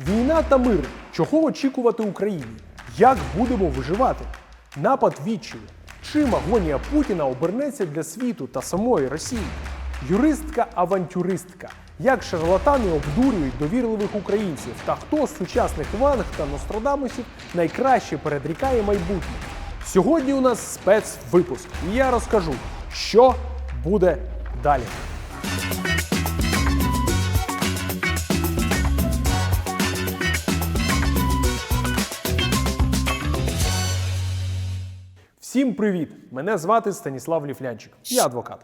Війна та мир. Чого очікувати Україні? Як будемо виживати? Напад відчаю. Чим агонія Путіна обернеться для світу та самої Росії? Юристка-авантюристка. Як шарлатани обдурюють довірливих українців та хто з сучасних ванг та Нострадамусів найкраще передрікає майбутнє? Сьогодні у нас спецвипуск, і я розкажу, що буде далі. Всім привіт! Мене звати Станіслав Ліфлянчик. Я адвокат.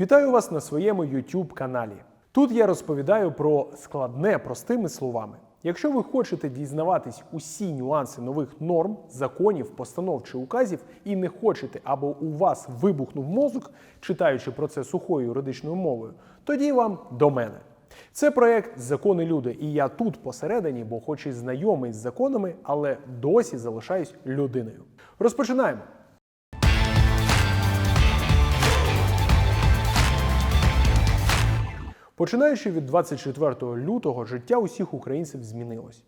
Вітаю вас на своєму YouTube каналі. Тут я розповідаю про складне простими словами. Якщо ви хочете дізнаватись усі нюанси нових норм, законів, постанов чи указів і не хочете, аби у вас вибухнув мозок, читаючи про це сухою юридичною мовою, тоді вам до мене. Це проект Закони люди, і я тут посередині, бо хоч і знайомий з законами, але досі залишаюсь людиною. Розпочинаємо. Починаючи від 24 лютого, життя усіх українців змінилось.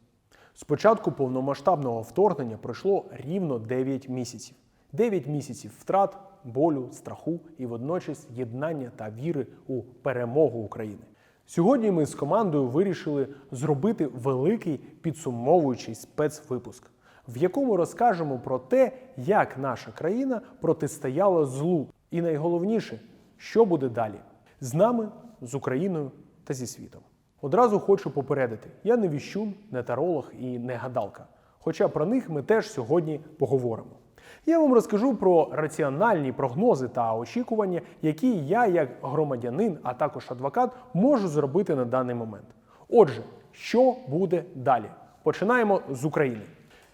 З початку повномасштабного вторгнення пройшло рівно 9 місяців. 9 місяців втрат, болю, страху і водночас єднання та віри у перемогу України. Сьогодні ми з командою вирішили зробити великий підсумовуючий спецвипуск, в якому розкажемо про те, як наша країна протистояла злу, і найголовніше, що буде далі з нами, з Україною та зі світом. Одразу хочу попередити: я не віщун, не таролог і не гадалка. Хоча про них ми теж сьогодні поговоримо. Я вам розкажу про раціональні прогнози та очікування, які я, як громадянин, а також адвокат, можу зробити на даний момент. Отже, що буде далі? Починаємо з України.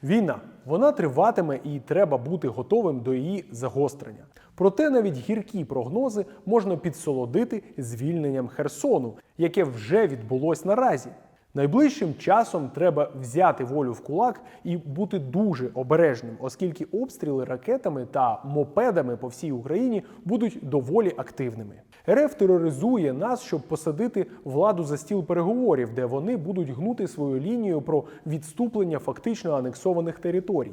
Війна вона триватиме і треба бути готовим до її загострення. Проте навіть гіркі прогнози можна підсолодити звільненням Херсону, яке вже відбулось наразі. Найближчим часом треба взяти волю в кулак і бути дуже обережним, оскільки обстріли ракетами та мопедами по всій Україні будуть доволі активними. РФ тероризує нас, щоб посадити владу за стіл переговорів, де вони будуть гнути свою лінію про відступлення фактично анексованих територій.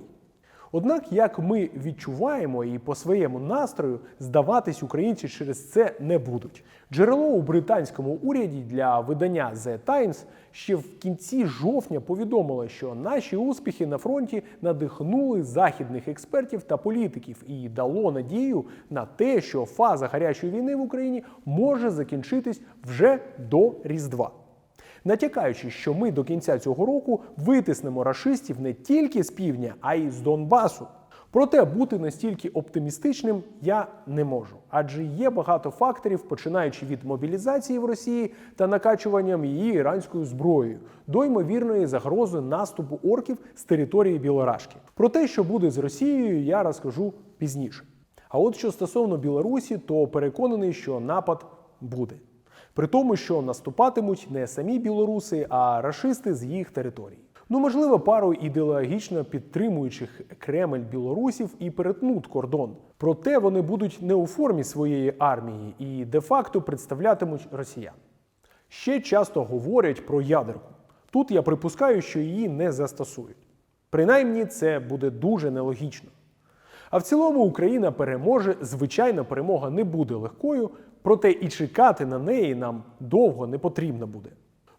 Однак, як ми відчуваємо і по своєму настрою, здаватись українці через це не будуть. Джерело у британському уряді для видання The Times ще в кінці жовтня повідомило, що наші успіхи на фронті надихнули західних експертів та політиків і дало надію на те, що фаза гарячої війни в Україні може закінчитись вже до Різдва натякаючи, що ми до кінця цього року витиснемо рашистів не тільки з півдня, а й з Донбасу. Проте бути настільки оптимістичним я не можу, адже є багато факторів, починаючи від мобілізації в Росії та накачуванням її іранською зброєю до ймовірної загрози наступу орків з території Білорашки. Про те, що буде з Росією, я розкажу пізніше. А от що стосовно Білорусі, то переконаний, що напад буде. При тому, що наступатимуть не самі білоруси, а рашисти з їх територій. Ну, можливо, пару ідеологічно підтримуючих Кремль білорусів і перетнуть кордон. Проте вони будуть не у формі своєї армії і де-факто представлятимуть росіян. Ще часто говорять про ядерку. Тут я припускаю, що її не застосують. Принаймні, це буде дуже нелогічно. А в цілому Україна переможе. Звичайно, перемога не буде легкою, проте і чекати на неї нам довго не потрібно буде.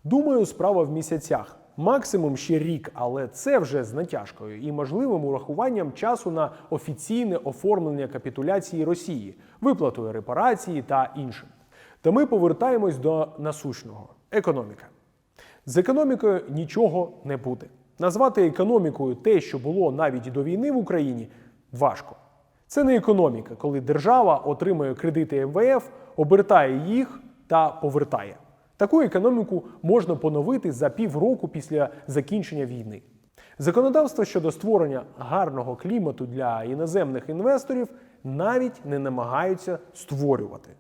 Думаю, справа в місяцях. Максимум ще рік, але це вже з натяжкою і можливим урахуванням часу на офіційне оформлення капітуляції Росії, виплатою репарації та іншим. Та ми повертаємось до насущного економіка. З економікою нічого не буде. Назвати економікою те, що було навіть до війни в Україні, важко. Це не економіка, коли держава отримує кредити МВФ, обертає їх та повертає. Таку економіку можна поновити за півроку після закінчення війни. Законодавство щодо створення гарного клімату для іноземних інвесторів навіть не намагаються створювати.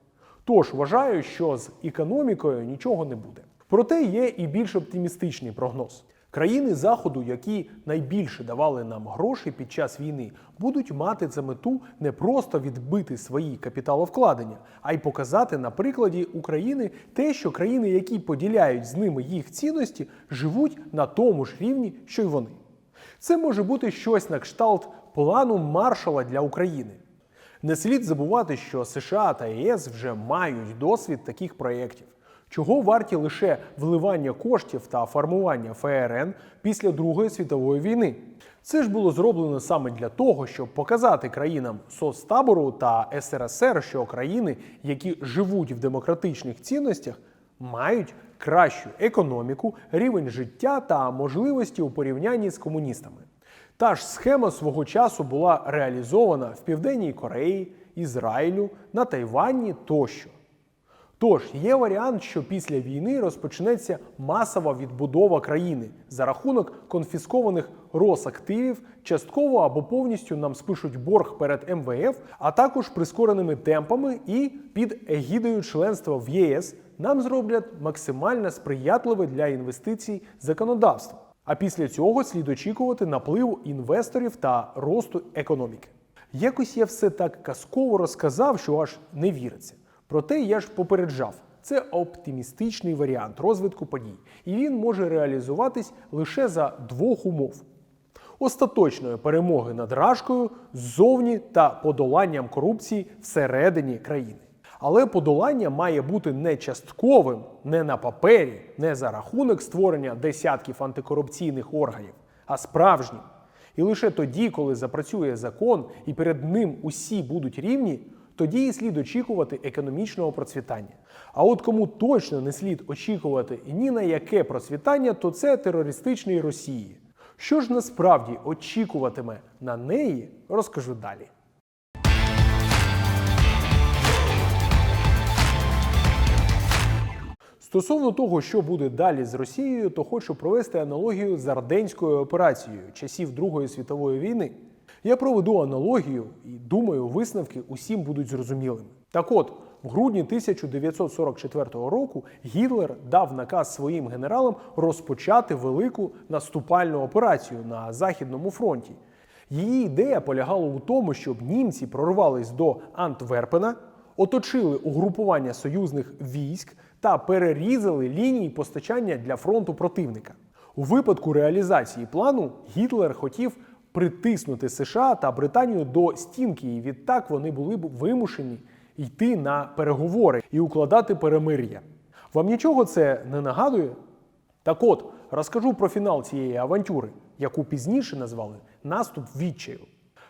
Тож вважаю, що з економікою нічого не буде. Проте є і більш оптимістичний прогноз. Країни Заходу, які найбільше давали нам гроші під час війни, будуть мати за мету не просто відбити свої капіталовкладення, а й показати на прикладі України те, що країни, які поділяють з ними їх цінності, живуть на тому ж рівні, що й вони. Це може бути щось на кшталт плану маршала для України. Не слід забувати, що США та ЄС вже мають досвід таких проєктів. Чого варті лише вливання коштів та формування ФРН після Другої світової війни? Це ж було зроблено саме для того, щоб показати країнам соцтабору та СРСР, що країни, які живуть в демократичних цінностях, мають кращу економіку, рівень життя та можливості у порівнянні з комуністами. Та ж схема свого часу була реалізована в Південній Кореї, Ізраїлю, на Тайвані тощо. Тож є варіант, що після війни розпочнеться масова відбудова країни за рахунок конфіскованих Росактивів, частково або повністю нам спишуть борг перед МВФ, а також прискореними темпами і під егідою членства в ЄС нам зроблять максимально сприятливе для інвестицій законодавство. А після цього слід очікувати напливу інвесторів та росту економіки. Якось я все так казково розказав, що аж не віриться. Проте я ж попереджав, це оптимістичний варіант розвитку подій, і він може реалізуватись лише за двох умов: остаточної перемоги над Рашкою ззовні та подоланням корупції всередині країни. Але подолання має бути не частковим, не на папері, не за рахунок створення десятків антикорупційних органів, а справжнім. І лише тоді, коли запрацює закон і перед ним усі будуть рівні, тоді і слід очікувати економічного процвітання. А от кому точно не слід очікувати ні на яке процвітання, то це терористичної Росії. Що ж насправді очікуватиме на неї, розкажу далі. Стосовно того, що буде далі з Росією, то хочу провести аналогію з Арденською операцією часів Другої світової війни. Я проведу аналогію і думаю, висновки усім будуть зрозумілими. Так от, в грудні 1944 року Гітлер дав наказ своїм генералам розпочати велику наступальну операцію на Західному фронті. Її ідея полягала у тому, щоб німці прорвались до Антверпена, оточили угрупування союзних військ та перерізали лінії постачання для фронту противника. У випадку реалізації плану Гітлер хотів притиснути США та Британію до стінки, і відтак вони були б вимушені йти на переговори і укладати перемир'я. Вам нічого це не нагадує? Так от, розкажу про фінал цієї авантюри, яку пізніше назвали наступ відчаю.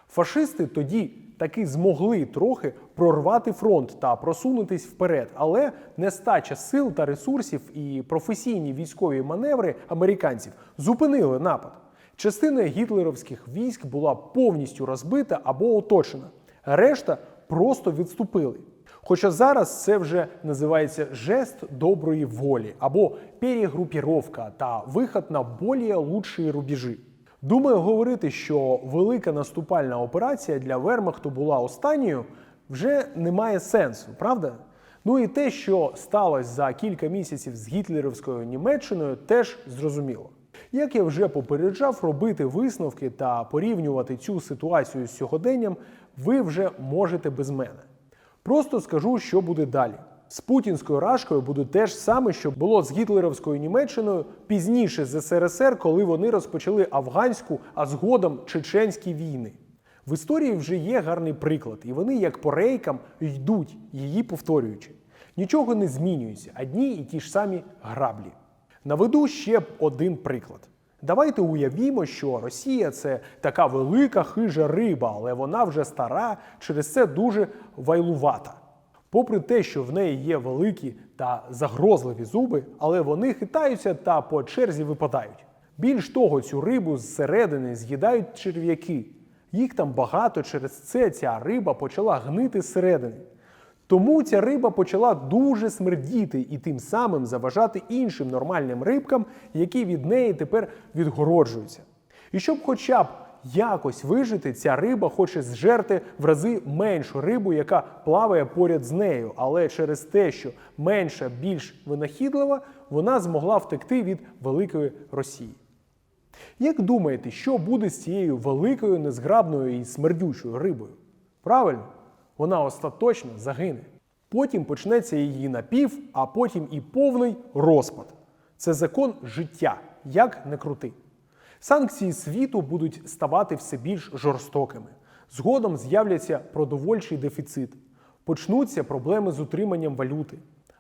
Фашисти тоді таки змогли трохи прорвати фронт та просунутись вперед, але нестача сил та ресурсів і професійні військові маневри американців зупинили напад. Частина гітлерівських військ була повністю розбита або оточена. Решта просто відступили. Хоча зараз це вже називається жест доброї волі або перегрупіровка та виход на більш лучші рубежі. Думаю, говорити, що велика наступальна операція для Вермахту була останньою, вже немає сенсу, правда? Ну і те, що сталося за кілька місяців з гітлерівською Німеччиною, теж зрозуміло. Як я вже попереджав, робити висновки та порівнювати цю ситуацію з сьогоденням, ви вже можете без мене. Просто скажу, що буде далі. З путінською рашкою буде те ж саме, що було з гітлерівською Німеччиною пізніше з СРСР, коли вони розпочали афганську, а згодом чеченські війни. В історії вже є гарний приклад, і вони, як по рейкам, йдуть, її повторюючи. Нічого не змінюється, одні і ті ж самі граблі. Наведу ще один приклад. Давайте уявімо, що Росія це така велика хижа риба, але вона вже стара, через це дуже вайлувата. Попри те, що в неї є великі та загрозливі зуби, але вони хитаються та по черзі випадають. Більш того, цю рибу зсередини з'їдають черв'яки. Їх там багато, через це ця риба почала гнити зсередини. Тому ця риба почала дуже смердіти і тим самим заважати іншим нормальним рибкам, які від неї тепер відгороджуються. І щоб хоча б якось вижити, ця риба хоче зжерти в рази меншу рибу, яка плаває поряд з нею. Але через те, що менша, більш винахідлива, вона змогла втекти від великої Росії. Як думаєте, що буде з цією великою, незграбною і смердючою рибою? Правильно, вона остаточно загине. Потім почнеться її напів, а потім і повний розпад. Це закон життя, як не крути. Санкції світу будуть ставати все більш жорстокими. Згодом з'являться продовольчий дефіцит, почнуться проблеми з утриманням валюти.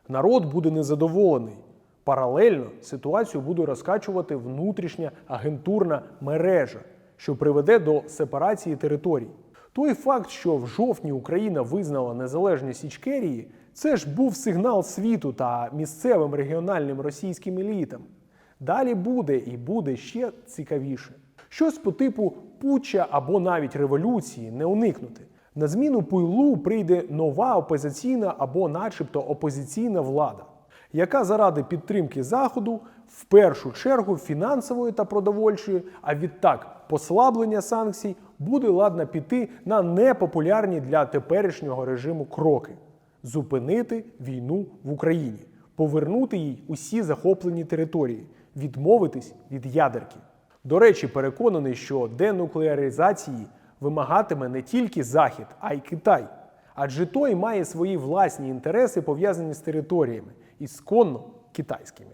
Народ буде незадоволений. Паралельно ситуацію буде розкачувати внутрішня агентурна мережа, що приведе до сепарації територій. Той факт, що в жовтні Україна визнала незалежність Ічкерії, це ж був сигнал світу та місцевим регіональним російським елітам. Далі буде і буде ще цікавіше. Щось по типу путча або навіть революції не уникнути. На зміну пуйлу прийде нова опозиційна або, начебто, опозиційна влада, яка заради підтримки Заходу в першу чергу фінансової та продовольчої, а відтак послаблення санкцій буде ладна піти на непопулярні для теперішнього режиму кроки зупинити війну в Україні, повернути їй усі захоплені території, відмовитись від ядерки. До речі, переконаний, що денуклеаризації вимагатиме не тільки Захід, а й Китай. Адже той має свої власні інтереси, пов'язані з територіями, ісконно китайськими.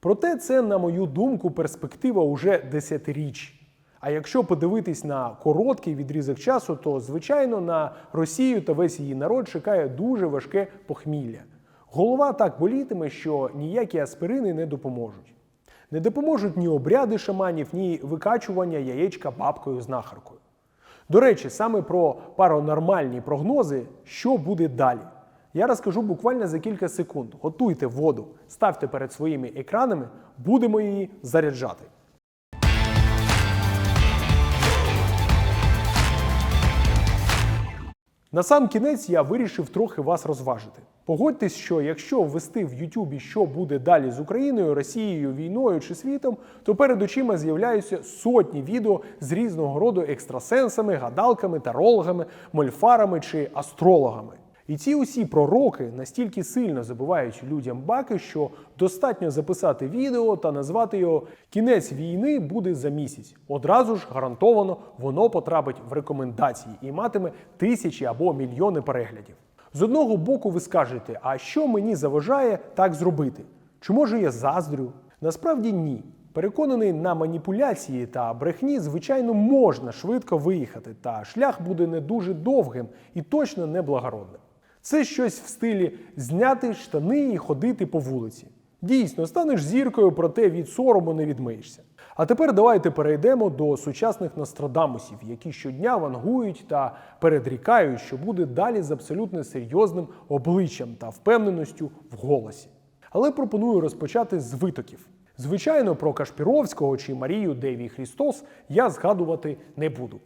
Проте це, на мою думку, перспектива уже десятиріч. А якщо подивитись на короткий відрізок часу, то звичайно на Росію та весь її народ чекає дуже важке похмілля. Голова так болітиме, що ніякі аспирини не допоможуть. Не допоможуть ні обряди шаманів, ні викачування яєчка бабкою знахаркою. До речі, саме про паранормальні прогнози, що буде далі. Я розкажу буквально за кілька секунд. Готуйте воду, ставте перед своїми екранами, будемо її заряджати. На сам кінець я вирішив трохи вас розважити. Погодьтесь, що якщо ввести в Ютубі, що буде далі з Україною, Росією, війною чи світом, то перед очима з'являються сотні відео з різного роду екстрасенсами, гадалками, тарологами, мольфарами чи астрологами. І ці усі пророки настільки сильно забивають людям баки, що достатньо записати відео та назвати його Кінець війни буде за місяць. Одразу ж гарантовано воно потрапить в рекомендації і матиме тисячі або мільйони переглядів. З одного боку, ви скажете, а що мені заважає так зробити? Чи може я заздрю? Насправді ні. Переконаний на маніпуляції та брехні, звичайно, можна швидко виїхати, та шлях буде не дуже довгим і точно не благородним. Це щось в стилі зняти штани і ходити по вулиці. Дійсно, станеш зіркою, проте від сорому не відмиєшся. А тепер давайте перейдемо до сучасних Нострадамусів, які щодня вангують та передрікають, що буде далі з абсолютно серйозним обличчям та впевненістю в голосі. Але пропоную розпочати з витоків. Звичайно, про Кашпіровського чи Марію Деві Христос я згадувати не буду.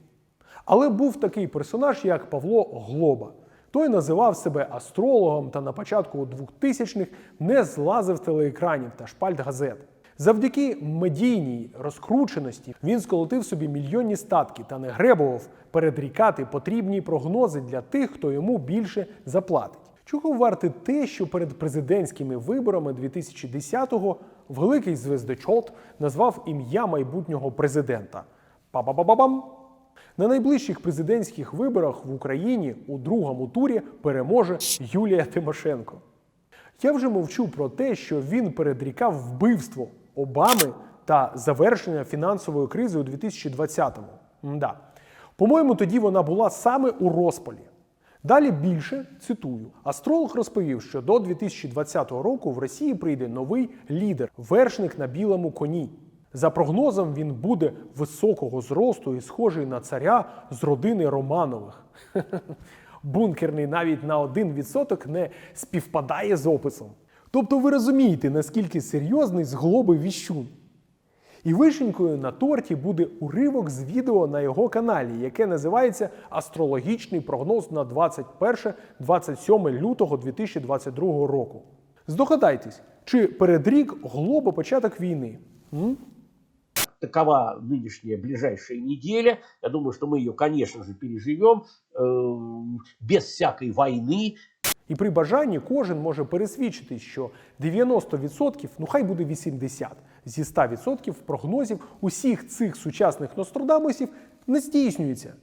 Але був такий персонаж, як Павло Глоба. Той називав себе астрологом та на початку 2000-х не злазив телеекранів та шпальт газет. Завдяки медійній розкрученості він сколотив собі мільйонні статки та не гребував передрікати потрібні прогнози для тих, хто йому більше заплатить. Чого варте те, що перед президентськими виборами 2010-го великий звездочот назвав ім'я майбутнього президента? Па-ба-ба-ба-бам! На найближчих президентських виборах в Україні у другому турі переможе Юлія Тимошенко. Я вже мовчу про те, що він передрікав вбивство Обами та завершення фінансової кризи у 2020-му. Мда. По-моєму, тоді вона була саме у розпалі. Далі більше цитую: астролог розповів, що до 2020 року в Росії прийде новий лідер, вершник на білому коні. За прогнозом, він буде високого зросту і схожий на царя з родини Романових. Бункерний навіть на 1% не співпадає з описом. Тобто ви розумієте, наскільки серйозний зглобий віщун. І вишенькою на торті буде уривок з відео на його каналі, яке називається Астрологічний прогноз на 21-27 лютого 2022 року. Здогадайтесь, чи передрік глобо початок війни? М? такова нынешняя ближайшая неделя. Я думаю, что мы ее, конечно же, переживем э, без всякой войны. І при бажанні кожен може пересвідчити, що 90%, ну хай буде 80%, зі 100% прогнозів усіх цих сучасних Нострадамусів не здійснюється.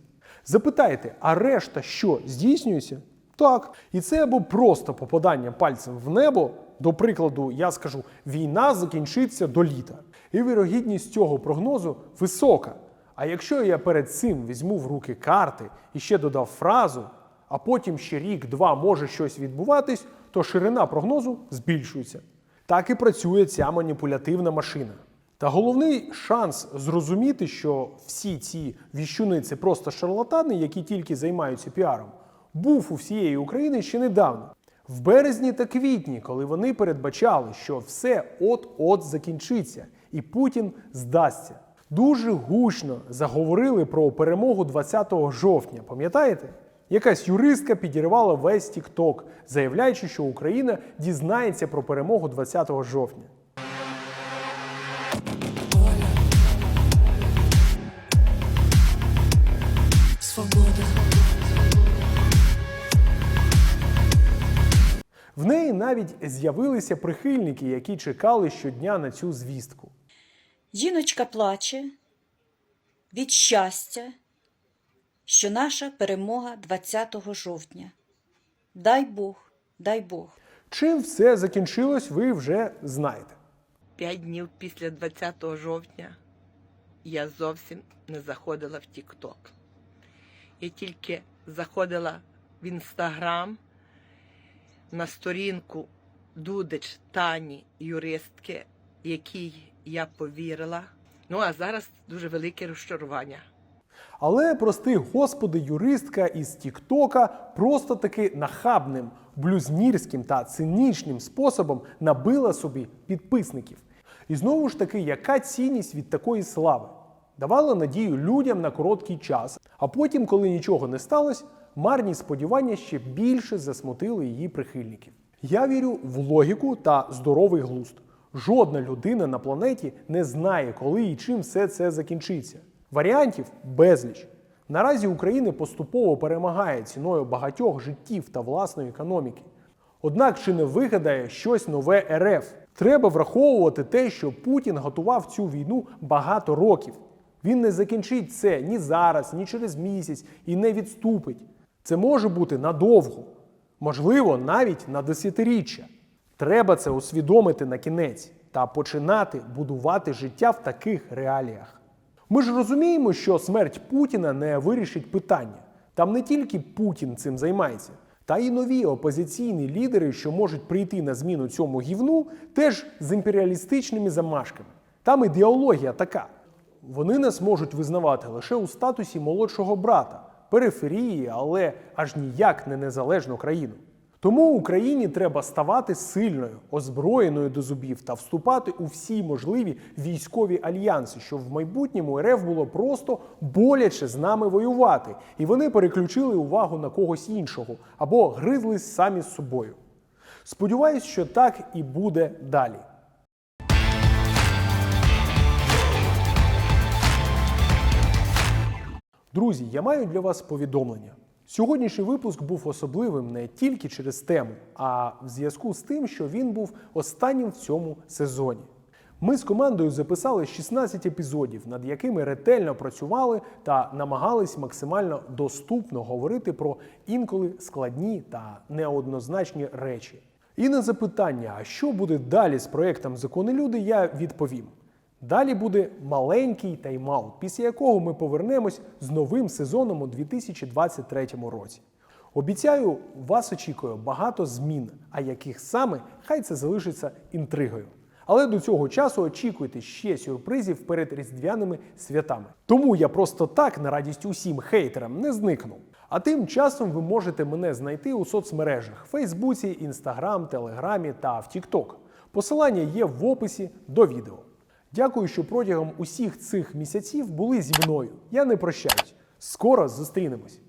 Запитайте, а решта що здійснюється? Так. І це або просто попадання пальцем в небо. До прикладу, я скажу, війна закінчиться до літа. І вірогідність цього прогнозу висока. А якщо я перед цим візьму в руки карти і ще додав фразу, а потім ще рік-два може щось відбуватись, то ширина прогнозу збільшується. Так і працює ця маніпулятивна машина. Та головний шанс зрозуміти, що всі ці віщуни це просто шарлатани, які тільки займаються піаром, був у всієї України ще недавно. В березні та квітні, коли вони передбачали, що все от-от закінчиться, і Путін здасться. Дуже гучно заговорили про перемогу 20 жовтня. Пам'ятаєте? Якась юристка підірвала весь Тікток, заявляючи, що Україна дізнається про перемогу 20 жовтня. В неї навіть з'явилися прихильники, які чекали щодня на цю звістку. Жіночка плаче від щастя, що наша перемога 20 жовтня. Дай Бог, дай Бог. Чим все закінчилось, ви вже знаєте. П'ять днів після 20 жовтня я зовсім не заходила в Тік-Ток. Я тільки заходила в інстаграм на сторінку Дудич Тані, юристки, якій я повірила. Ну а зараз дуже велике розчарування. Але, прости господи, юристка із Тіктока просто таки нахабним, блюзнірським та цинічним способом набила собі підписників. І знову ж таки, яка цінність від такої слави? Давала надію людям на короткий час, а потім, коли нічого не сталося, марні сподівання ще більше засмутили її прихильників. Я вірю в логіку та здоровий глузд. Жодна людина на планеті не знає, коли і чим все це закінчиться. Варіантів безліч. Наразі Україна поступово перемагає ціною багатьох життів та власної економіки. Однак чи не вигадає щось нове РФ? Треба враховувати те, що Путін готував цю війну багато років. Він не закінчить це ні зараз, ні через місяць і не відступить. Це може бути надовго, можливо, навіть на десятиріччя. Треба це усвідомити на кінець та починати будувати життя в таких реаліях. Ми ж розуміємо, що смерть Путіна не вирішить питання. Там не тільки Путін цим займається, та й нові опозиційні лідери, що можуть прийти на зміну цьому гівну, теж з імперіалістичними замашками. Там ідеологія така. Вони нас можуть визнавати лише у статусі молодшого брата, периферії, але аж ніяк не незалежну країну. Тому Україні треба ставати сильною, озброєною до зубів та вступати у всі можливі військові альянси, щоб в майбутньому РФ було просто боляче з нами воювати, і вони переключили увагу на когось іншого або гризлись самі з собою. Сподіваюсь, що так і буде далі. Друзі, я маю для вас повідомлення. Сьогоднішній випуск був особливим не тільки через тему, а в зв'язку з тим, що він був останнім в цьому сезоні. Ми з командою записали 16 епізодів, над якими ретельно працювали та намагались максимально доступно говорити про інколи складні та неоднозначні речі. І на запитання, а що буде далі з проєктом Закони люди, я відповім. Далі буде маленький тайм-аут, після якого ми повернемось з новим сезоном у 2023 році. Обіцяю, вас очікує багато змін, а яких саме, хай це залишиться інтригою. Але до цього часу очікуйте ще сюрпризів перед різдвяними святами. Тому я просто так на радість усім хейтерам не зникну. А тим часом ви можете мене знайти у соцмережах Фейсбуці, Інстаграм, Телеграмі та в Тікток. Посилання є в описі до відео. Дякую, що протягом усіх цих місяців були зі мною. Я не прощаюсь. Скоро зустрінемось.